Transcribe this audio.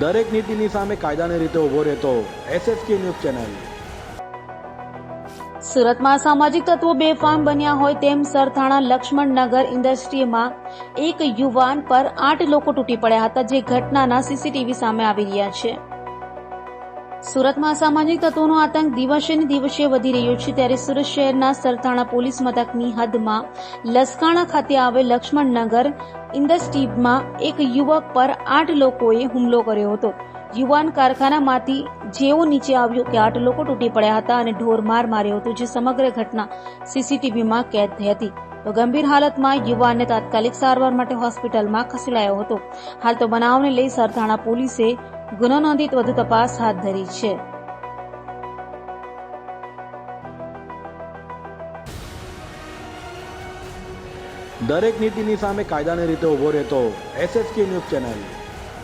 દરેક નીતિની સામે કાયદાની રીતે ઊભો રહેતો એસએસકે ન્યૂઝ ચેનલ. સુરતમાં સામાજિક તત્વો બેફામ બન્યા હોય તેમ સરથાણા લક્ષ્મણનગર ઇન્ડસ્ટ્રીમાં એક યુવાન પર આઠ લોકો તૂટી પડ્યા હતા જે ઘટનાના સીસીટીવી સામે આવી રહ્યા છે. સુરતમાં સામાજિક તત્વોનો આતંક દિવસે ને દિવસે વધી રહ્યો છે ત્યારે સુરત શહેરના સરથાણા પોલીસ મથકની હદમાં લસકાણા ખાતે આવેલ લક્ષ્મણનગર ઇન્ડસ્ટ્રીમાં એક યુવક પર આઠ લોકોએ હુમલો કર્યો હતો. યુવાન કારખાનામાંથી જેવો નીચે આવ્યો કે આઠ લોકો તૂટી પડ્યા હતા અને ઢોરમાર માર્યો હતો જે સમગ્ર ઘટના સીસીટીવીમાં કેદ થઈ હતી. તો ગંભીર હાલતમાં યુવાનને તાત્કાલિક સારવાર માટે હોસ્પિટલમાં ખસેડાયો હતો. હાલ તો બનાવને લઈ સરથાણા પોલીસે ગુનો નોંધી વધુ તપાસ હાથ ધરી છે. દરેક નીતિની સામે કાયદાની રીતે ઊભો રહેતો એસએસકે ન્યૂઝ ચેનલ.